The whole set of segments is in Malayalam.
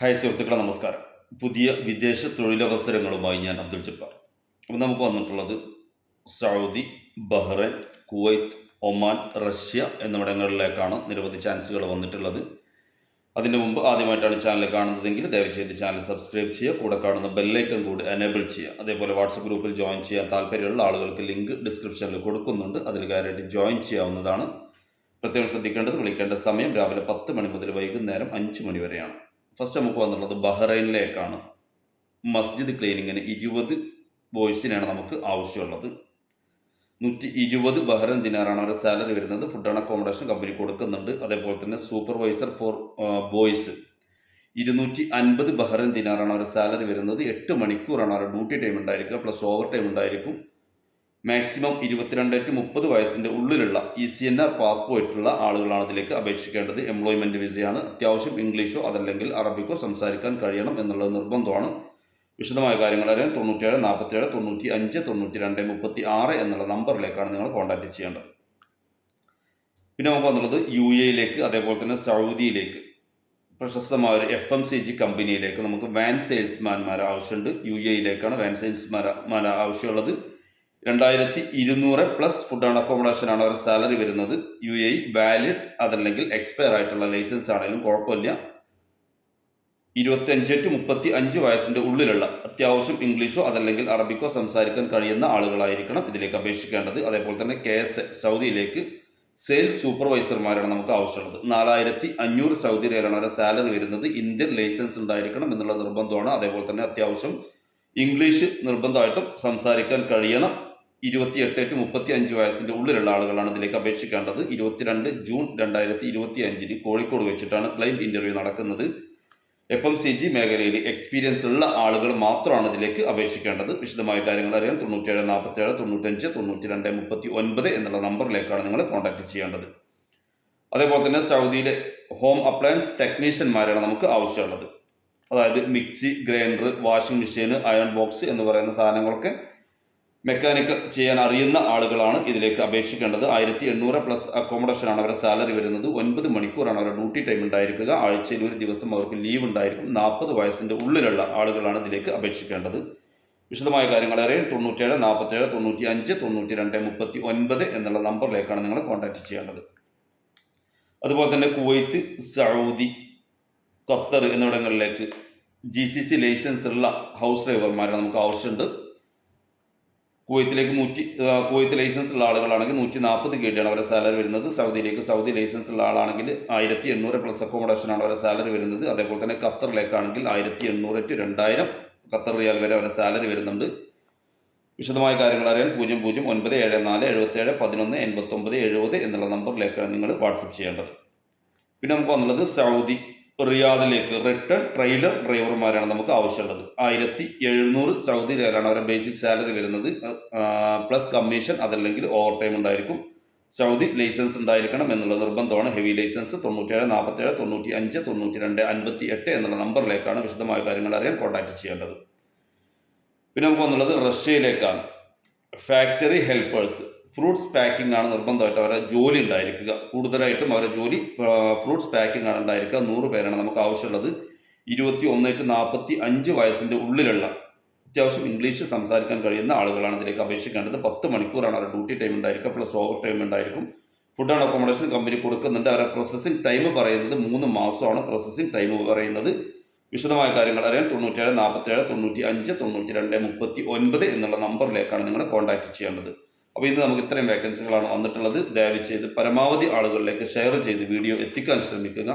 ഹായ് സുഹൃത്തുക്കളെ നമസ്കാരം. പുതിയ വിദേശ തൊഴിലവസരങ്ങളുമായി ഞാൻ അബ്ദുൾ ജബ്ബാർ. അപ്പോൾ നമുക്ക് വന്നിട്ടുള്ളത് Saudi Bahrain Kuwait Oman Russia എന്നിവിടങ്ങളിലേക്കാണ് നിരവധി ചാൻസുകൾ വന്നിട്ടുള്ളത്. അതിനു മുമ്പ് ആദ്യമായിട്ടാണ് ചാനൽ കാണുന്നതെങ്കിൽ ദയവചെയ്ത് ചാനൽ സബ്സ്ക്രൈബ് ചെയ്യുക കൂടെ കാണുന്ന ബെല്ലൈക്കൺ കൂടി എനേബിൾ ചെയ്യുക. അതേപോലെ വാട്സപ്പ് ഗ്രൂപ്പിൽ ജോയിൻ ചെയ്യാൻ താല്പര്യമുള്ള ആളുകൾക്ക് ലിങ്ക് ഡിസ്ക്രിപ്ഷനിൽ കൊടുക്കുന്നുണ്ട്. അതിൽ കാര്യമായിട്ട് ജോയിൻ ചെയ്യാവുന്നതാണ്. പ്രത്യേകം ശ്രദ്ധിക്കേണ്ടത് വിളിക്കേണ്ട സമയം രാവിലെ പത്ത് മണി മുതൽ വൈകുന്നേരം അഞ്ച് മണി വരെയാണ്. ഫസ്റ്റ് നമുക്ക് വന്നിട്ടുള്ളത് ബഹ്റൈനിലേക്കാണ്. മസ്ജിദ് ക്ലീനിങ്ങിന് ഇരുപത് ബോയ്സിനാണ് നമുക്ക് ആവശ്യമുള്ളത്. നൂറ്റി ഇരുപത് ബഹ്റൈൻ ദിനാറാണ് അവരുടെ സാലറി വരുന്നത്. ഫുഡ് ആൻഡ് അക്കോമഡേഷൻ കമ്പനി കൊടുക്കുന്നുണ്ട്. അതേപോലെ തന്നെ സൂപ്പർവൈസർ ഫോർ ബോയ്സ്. ഇരുന്നൂറ്റി അൻപത് ബഹ്റൈൻ ദിനാറാണ് അവരുടെ സാലറി വരുന്നത്. എട്ട് മണിക്കൂറാണ് അവരുടെ ഡ്യൂട്ടി ടൈം ഉണ്ടായിരിക്കുക. പ്ലസ് ഓവർ ടൈം ഉണ്ടായിരിക്കും. മാക്സിമം ഇരുപത്തിരണ്ട് ടു മുപ്പത് വയസ്സിന്റെ ഉള്ളിലുള്ള ഇ സി എൻ ആർ പാസ്പോർട്ടുള്ള ആളുകളാണ് ഇതിലേക്ക് അപേക്ഷിക്കേണ്ടത്. എംപ്ലോയ്മെന്റ് വിസയാണ് അത്യാവശ്യം ഇംഗ്ലീഷോ അതല്ലെങ്കിൽ അറബിക്കോ സംസാരിക്കാൻ കഴിയണം എന്നുള്ള നിർബന്ധമാണ്. വിശദമായ കാര്യങ്ങൾ അറിയാൻ തൊണ്ണൂറ്റേഴ് നാൽപ്പത്തേഴ് തൊണ്ണൂറ്റി അഞ്ച് തൊണ്ണൂറ്റി രണ്ട് മുപ്പത്തി ആറ് എന്നുള്ള നമ്പറിലേക്കാണ് നിങ്ങൾ കോൺടാക്റ്റ് ചെയ്യേണ്ടത്. പിന്നെ നമുക്ക് വന്നുള്ളത് യു എയിലേക്ക് അതേപോലെ തന്നെ സൗദിയിലേക്ക്. പ്രശസ്തമായ ഒരു എഫ് എം സി ജി കമ്പനിയിലേക്ക് നമുക്ക് വാൻ സെയിൽസ്മാൻമാർ ആവശ്യമുണ്ട്. യു എയിലേക്കാണ് വാൻ സെയിൽസ്മാൻ ആവശ്യമുള്ളത്. രണ്ടായിരത്തി ഇരുന്നൂറ് പ്ലസ് ഫുഡ് ആൻഡ് അക്കോമഡേഷൻ ആണ് അവരുടെ സാലറി വരുന്നത്. യു എ വാലിഡ് അതല്ലെങ്കിൽ എക്സ്പയർ ആയിട്ടുള്ള ലൈസൻസ് ആണെങ്കിലും കുഴപ്പമില്ല. ഇരുപത്തിയഞ്ച് ടു മുപ്പത്തി അഞ്ച് വയസ്സിന്റെ ഉള്ളിലുള്ള അത്യാവശ്യം ഇംഗ്ലീഷോ അതല്ലെങ്കിൽ അറബിക്കോ സംസാരിക്കാൻ കഴിയുന്ന ആളുകളായിരിക്കണം ഇതിലേക്ക് അപേക്ഷിക്കേണ്ടത്. അതേപോലെ തന്നെ കെ എസ് സൗദിയിലേക്ക് സെയിൽസ് സൂപ്പർവൈസർമാരാണ് നമുക്ക് ആവശ്യമുള്ളത്. നാലായിരത്തി അഞ്ഞൂറ് സൗദി റിയലാണ് അവരുടെ സാലറി വരുന്നത്. ഇന്ത്യൻ ലൈസൻസ് ഉണ്ടായിരിക്കണം എന്നുള്ള നിർബന്ധമാണ്. അതേപോലെ തന്നെ അത്യാവശ്യം ഇംഗ്ലീഷ് നിർബന്ധമായിട്ടും സംസാരിക്കാൻ കഴിയണം. ഇരുപത്തിയെട്ട് ടു മുപ്പത്തി അഞ്ച് വയസ്സിന്റെ ഉള്ളിലുള്ള ആളുകളാണ് ഇതിലേക്ക് അപേക്ഷിക്കേണ്ടത്. ഇരുപത്തിരണ്ട് ജൂൺ രണ്ടായിരത്തി ഇരുപത്തി അഞ്ചിന് കോഴിക്കോട് വെച്ചിട്ടാണ് ക്ലൈന്റ് ഇന്റർവ്യൂ നടക്കുന്നത്. എഫ് എം സി ജി മേഖലയിൽ എക്സ്പീരിയൻസ് ഉള്ള ആളുകൾ മാത്രമാണ് ഇതിലേക്ക് അപേക്ഷിക്കേണ്ടത്. വിശദമായ കാര്യങ്ങൾ അറിയാൻ തൊണ്ണൂറ്റേഴ് നാൽപ്പത്തേഴ് തൊണ്ണൂറ്റഞ്ച് തൊണ്ണൂറ്റി രണ്ട് മുപ്പത്തി ഒൻപത് എന്നുള്ള നമ്പറിലേക്കാണ് നിങ്ങൾ കോൺടാക്ട് ചെയ്യേണ്ടത്. അതേപോലെ തന്നെ സൗദിയിലെ ഹോം അപ്ലയൻസ് ടെക്നീഷ്യന്മാരാണ് നമുക്ക് ആവശ്യമുള്ളത്. അതായത് mixie grinder washing machine iron box എന്ന് പറയുന്ന സാധനങ്ങളൊക്കെ മെക്കാനിക്കൽ ചെയ്യാൻ അറിയുന്ന ആളുകളാണ് ഇതിലേക്ക് അപേക്ഷിക്കേണ്ടത്. ആയിരത്തി എണ്ണൂറ് പ്ലസ് അക്കോമഡേഷൻ ആണ് അവരുടെ സാലറി വരുന്നത്. ഒൻപത് മണിക്കൂറാണ് അവരുടെ ഡ്യൂട്ടി ടൈം ഉണ്ടായിരിക്കുക. ആഴ്ചയിൽ ഒരു ദിവസം അവർക്ക് ലീവ് ഉണ്ടായിരിക്കും. നാൽപ്പത് വയസ്സിന്റെ ഉള്ളിലുള്ള ആളുകളാണ് ഇതിലേക്ക് അപേക്ഷിക്കേണ്ടത്. വിശദമായ കാര്യങ്ങൾ അറിയാൻ തൊണ്ണൂറ്റേഴ് നാൽപ്പത്തേഴ് തൊണ്ണൂറ്റി അഞ്ച് തൊണ്ണൂറ്റി രണ്ട് മുപ്പത്തി ഒൻപത് എന്നുള്ള നമ്പറിലേക്കാണ് നിങ്ങൾ കോൺടാക്ട് ചെയ്യേണ്ടത്. അതുപോലെ തന്നെ കുവൈത്ത് സൗദി ഖത്തർ എന്നിവിടങ്ങളിലേക്ക് ജി സി സി ലൈസൻസ് ഉള്ള ഹൗസ് ഡ്രൈവർമാരെ നമുക്ക് ആവശ്യമുണ്ട്. കുവൈത്തിലേക്ക് നൂറ്റി കുവൈത്ത് ലൈസൻസ് ഉള്ള ആളുകളാണെങ്കിൽ നൂറ്റി നാൽപ്പത് കേട്ടിയാണ് അവരുടെ സാലറി വരുന്നത്. സൗദിയിലേക്ക് സൗദി ലൈസൻസ് ഉള്ള ആളാണെങ്കിൽ ആയിരത്തി എണ്ണൂറ് പ്ലസ് അക്കോമഡേഷൻ ആണ് അവരുടെ സാലറി വരുന്നത്. അതേപോലെ തന്നെ ഖത്തറിലേക്കാണെങ്കിൽ ആയിരത്തി എണ്ണൂറ് ടു രണ്ടായിരം ഖത്തർ റിയാൽ വരെ അവരുടെ സാലറി വരുന്നുണ്ട്. വിശദമായ കാര്യങ്ങൾ അറിയാൻ പൂജ്യം പൂജ്യം ഒൻപത് ഏഴ് നാല് എഴുപത്തേഴ് പതിനൊന്ന് എൺപത്തൊമ്പത് എഴുപത് എന്നുള്ള നമ്പറിലേക്കാണ് നിങ്ങൾ വാട്സപ്പ് ചെയ്യേണ്ടത്. പിന്നെ നമുക്ക് വന്നുള്ളത് സൗദി റിയാദിലേക്ക് റിട്ടേൺ ട്രെയിലർ ഡ്രൈവർമാരാണ് നമുക്ക് ആവശ്യമുള്ളത്. ആയിരത്തി എഴുന്നൂറ് സൗദി റിയാലാണ് അവരുടെ ബേസിക് സാലറി വരുന്നത്. പ്ലസ് കമ്മീഷൻ അതല്ലെങ്കിൽ ഓവർ ടൈം ഉണ്ടായിരിക്കും. സൗദി ലൈസൻസ് ഉണ്ടായിരിക്കണം എന്നുള്ള നിർബന്ധമാണ്. ഹെവി ലൈസൻസ് തൊണ്ണൂറ്റേഴ് നാൽപ്പത്തേഴ് തൊണ്ണൂറ്റി അഞ്ച് തൊണ്ണൂറ്റി രണ്ട് അൻപത്തി എട്ട് എന്നുള്ള നമ്പറിലേക്കാണ് വിശദമായ കാര്യങ്ങൾ അറിയാൻ കോൺടാക്ട് ചെയ്യേണ്ടത്. പിന്നെ നമുക്ക് വന്നുള്ളത് റഷ്യയിലേക്കാണ്. ഫാക്ടറി ഹെൽപ്പേഴ്സ് ഫ്രൂട്ട്സ് പാക്കിംഗ് ആണ് നിർബന്ധമായിട്ട് അവരുടെ ജോലി ഉണ്ടായിരിക്കുക. കൂടുതലായിട്ടും അവരുടെ ജോലി ഫ്രൂട്ട്സ് പാക്കിംഗ് ആണ് ഉണ്ടായിരിക്കുക. നൂറ് പേരാണ് നമുക്ക് ആവശ്യമുള്ളത്. ഇരുപത്തി ഒന്ന് ടു നാൽപ്പത്തി അഞ്ച് വയസ്സിന്റെ ഉള്ളിലുള്ള അത്യാവശ്യം ഇംഗ്ലീഷ് സംസാരിക്കാൻ കഴിയുന്ന ആളുകളാണ് ഇതിലേക്ക് അപേക്ഷിക്കേണ്ടത്. പത്ത് മണിക്കൂറാണ് അവരുടെ ഡ്യൂട്ടി ടൈം ഉണ്ടായിരിക്കുക. പ്ലസ് ഓവർ ടൈം ഉണ്ടായിരിക്കും. ഫുഡ് ആൻഡ് അക്കോമഡേഷൻ കമ്പനി കൊടുക്കുന്നുണ്ട്. അവരുടെ പ്രോസസ്സിംഗ് ടൈം പറയുന്നത് മൂന്ന് മാസമാണ് പ്രോസസ്സിംഗ് ടൈം പറയുന്നത്. വിശദമായ കാര്യങ്ങൾ അറിയാൻ തൊണ്ണൂറ്റേഴ് നാൽപ്പത്തേഴ് തൊണ്ണൂറ്റി അഞ്ച് തൊണ്ണൂറ്റി രണ്ട് മുപ്പത്തി ഒൻപത് എന്നുള്ള നമ്പറിലേക്കാണ് നിങ്ങൾ കോൺടാക്ട് ചെയ്യേണ്ടത്. അപ്പോൾ ഇന്ന് നമുക്ക് ഇത്രയും വേക്കൻസികളാണ് വന്നിട്ടുള്ളത്. ദയവ് ചെയ്ത് പരമാവധി ആളുകളിലേക്ക് ഷെയർ ചെയ്ത് വീഡിയോ എത്തിക്കാൻ ശ്രമിക്കുക.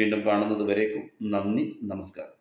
വീണ്ടും കാണുന്നത് വരേക്കും നന്ദി നമസ്കാരം.